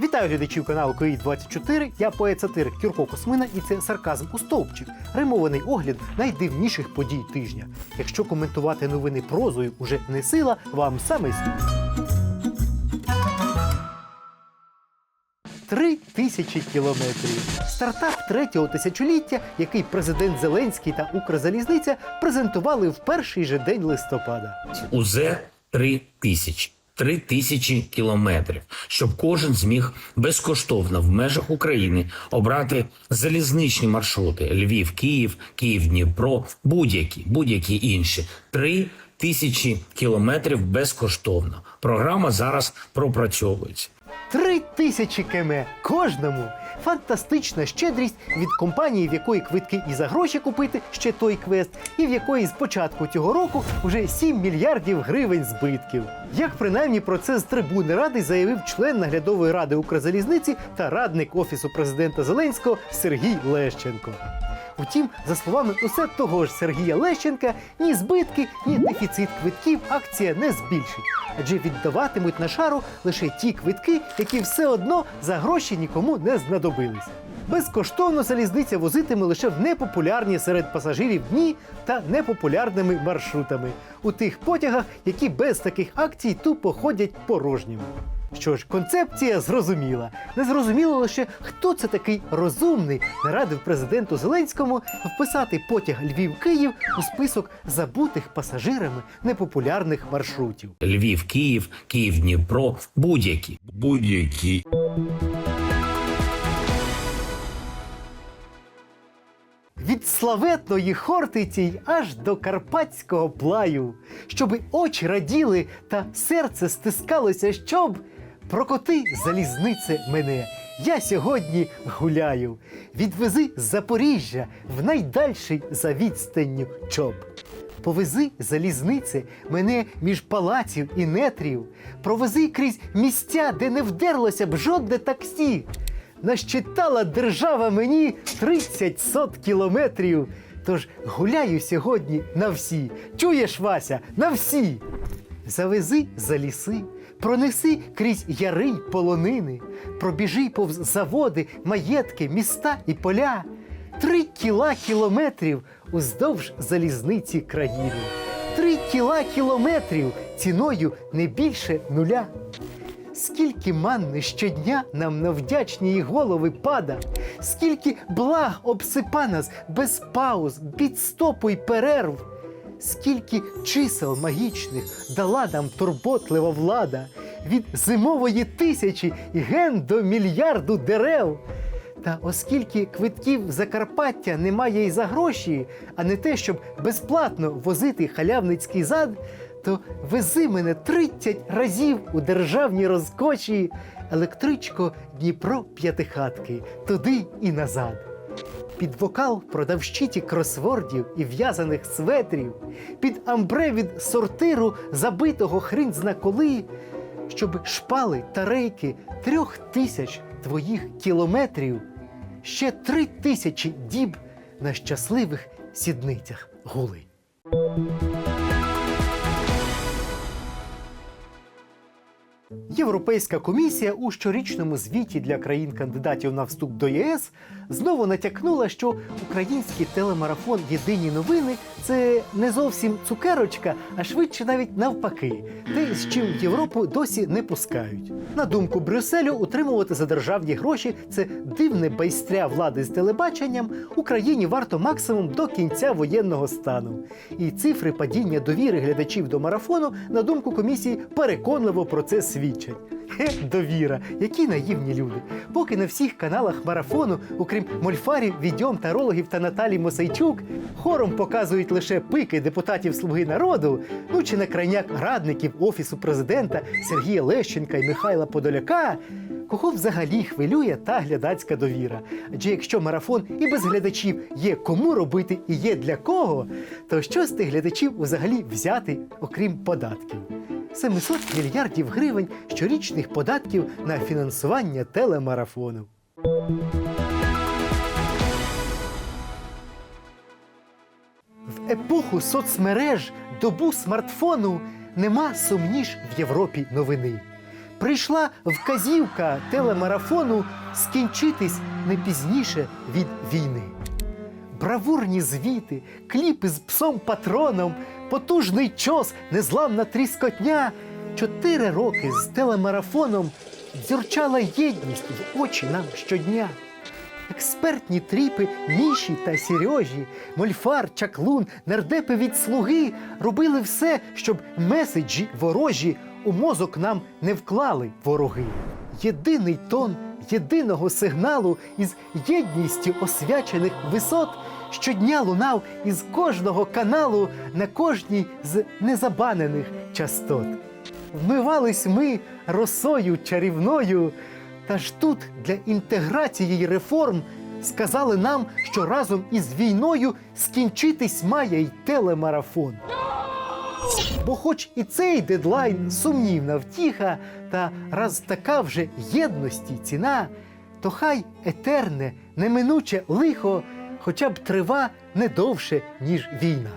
Вітаю глядачів каналу КІ 24 Я поет-сатирик Кірко Космина і це сарказм у стовпчик. Римований огляд найдивніших подій тижня. Якщо коментувати новини прозою уже не сила, вам саме слід. Три тисячі кілометрів. Стартап третього тисячоліття, який президент Зеленський та Укрзалізниця презентували в перший же день листопада. УЗ 3 тисячі. Три тисячі кілометрів, щоб кожен зміг безкоштовно в межах України обрати залізничні маршрути: Львів, Київ, Київ, Дніпро, будь-які, будь-які інші. Три тисячі кілометрів безкоштовно. Програма зараз пропрацьовується. Три тисячі кеме кожному. Фантастична щедрість від компанії, в якої квитки і за гроші купити ще той квест, і в якої з початку цього року вже 7 мільярдів гривень збитків. Як принаймні про це з трибуни ради заявив член наглядової ради Укрзалізниці та радник офісу президента Зеленського Сергій Лещенко. Утім, за словами усе того ж Сергія Лещенка, ні збитки, ні дефіцит квитків акція не збільшить, адже віддаватимуть на шару лише ті квитки, які все одно за гроші нікому не знадобились. Безкоштовно залізниця возитиме лише в непопулярні серед пасажирів дні та непопулярними маршрутами у тих потягах, які без таких акцій тупо ходять порожніми. Що ж, концепція зрозуміла. Не зрозуміло лише, хто це такий розумний, нарадив президенту Зеленському вписати потяг Львів-Київ у список забутих пасажирами непопулярних маршрутів. Львів, Київ, Київ, Дніпро, будь-які. будь-які. Від славетної Хортиці аж до карпатського плаю, щоби очі раділи та серце стискалося, щоб прокоти залізнице мене. Я сьогодні гуляю. Відвези з Запоріжжя в найдальший за відстанню чоп. Повези залізнице мене між палаців і нетрів, провези крізь місця, де не вдерлося б жодне таксі. Нащитала держава мені 30 сот кілометрів. Тож гуляю сьогодні на всі. Чуєш, Вася, на всі. Завези за ліси, пронеси крізь яри й полонини, пробіжи повз заводи, маєтки, міста і поля. Три кіла кілометрів уздовж залізниці країни. Три кіла кілометрів ціною не більше нуля. Скільки манни щодня нам на вдячні голови пада, скільки благ обсипа нас без пауз, підстопу й перерв, скільки чисел магічних дала нам турботлива влада. Від зимової тисячі і ген до мільярду дерев. Та оскільки квитків Закарпаття немає й за гроші, а не те, щоб безплатно возити халявницький зад, то вези мене 30 разів у державній розкоші електричко Дніпро п'ятихатки, туди і назад. Під вокал продавщиті кросвордів і в'язаних светрів, під амбре від сортиру, забитого хрін зна коли, щоб шпали та рейки трьох тисяч твоїх кілометрів, ще три тисячі діб на щасливих сідницях гули. Європейська комісія у щорічному звіті для країн-кандидатів на вступ до ЄС знову натякнула, що український телемарафон Єдині новини це не зовсім цукерочка, а швидше навіть навпаки, те, з чим Європу досі не пускають. На думку Брюсселю, утримувати за державні гроші це дивне байстря влади з телебаченням. Україні варто максимум до кінця воєнного стану. І цифри падіння довіри глядачів до марафону, на думку комісії, переконливо про це свідчать. Хе, довіра, які наївні люди. Поки на всіх каналах марафону, окрім мольфарів, відьом, тарологів та Наталі Мосайчук, хором показують лише пики депутатів Слуги народу, ну чи на крайняк радників офісу президента Сергія Лещенка і Михайла Подоляка. Кого взагалі хвилює та глядацька довіра? Адже якщо марафон і без глядачів є кому робити і є для кого, то що з тих глядачів взагалі взяти, окрім податків? 700 мільярдів гривень щорічних податків на фінансування телемарафону. В епоху соцмереж добу смартфону нема сумніш в Європі новини. Прийшла вказівка телемарафону скінчитись не пізніше від війни. Бравурні звіти, кліпи з псом патроном, потужний чос, незламна тріскотня. Чотири роки з телемарафоном дзюрчала єдність в очі нам щодня. Експертні тріпи Міші та Сережі, Мольфар, Чаклун, нардепи від слуги робили все, щоб меседжі ворожі у мозок нам не вклали вороги. Єдиний тон єдиного сигналу із єдністю освячених висот щодня лунав із кожного каналу на кожній з незабанених частот. Вмивались ми росою чарівною, та ж тут для інтеграції й реформ сказали нам, що разом із війною скінчитись має й телемарафон. Бо хоч і цей дедлайн сумнівна втіха, та раз така вже єдності ціна, то хай етерне, неминуче лихо, хоча б трива не довше, ніж війна.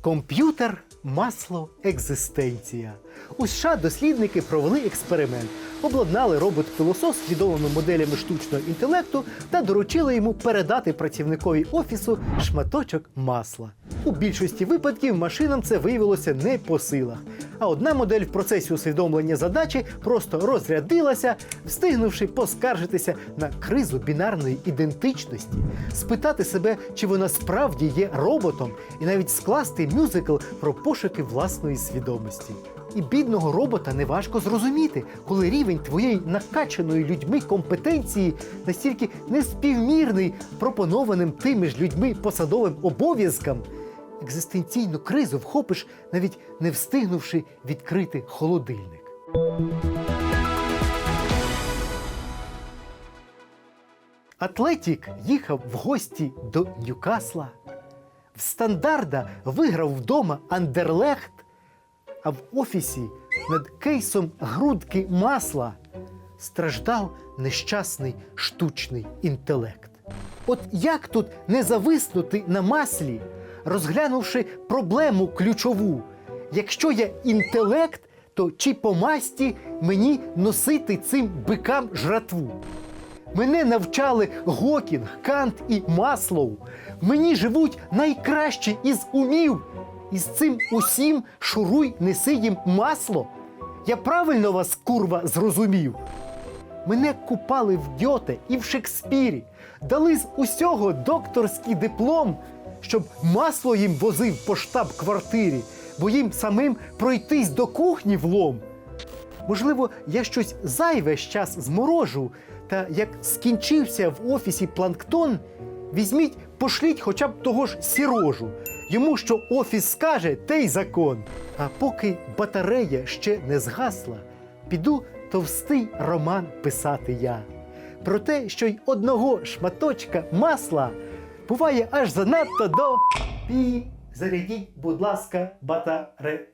Комп'ютер масло екзистенція. У США дослідники провели експеримент, обладнали робот-пилосос з моделями штучного інтелекту та доручили йому передати працівникові офісу шматочок масла. У більшості випадків машинам це виявилося не по силах. А одна модель в процесі усвідомлення задачі просто розрядилася, встигнувши поскаржитися на кризу бінарної ідентичності, спитати себе, чи вона справді є роботом, і навіть скласти мюзикл про пошуки власної свідомості. І бідного робота неважко зрозуміти, коли рівень твоєї накачаної людьми компетенції настільки неспівмірний пропонованим тими ж людьми посадовим обов'язкам. Екзистенційну кризу вхопиш, навіть не встигнувши відкрити холодильник. Атлетік їхав в гості до Ньюкасла. В стандарда виграв вдома Андерлехт, а в офісі над кейсом грудки масла страждав нещасний штучний інтелект. От як тут не зависнути на маслі, розглянувши проблему ключову? Якщо я інтелект, то чи по масті мені носити цим бикам жратву? Мене навчали Гокінг, Кант і Маслоу. Мені живуть найкращі із умів. І з цим усім шуруй неси їм масло. Я правильно вас, курва, зрозумів. Мене купали в Гьоте і в Шекспірі, дали з усього докторський диплом, щоб масло їм возив по штаб-квартирі, бо їм самим пройтись до кухні влом. Можливо, я щось зайве щас зморожу, та як скінчився в офісі планктон, візьміть, пошліть хоча б того ж сірожу. Йому що офіс скаже, те й закон. А поки батарея ще не згасла, піду товстий роман писати я. Про те, що й одного шматочка масла буває аж занадто до пі. Зарядіть, будь ласка, батаре.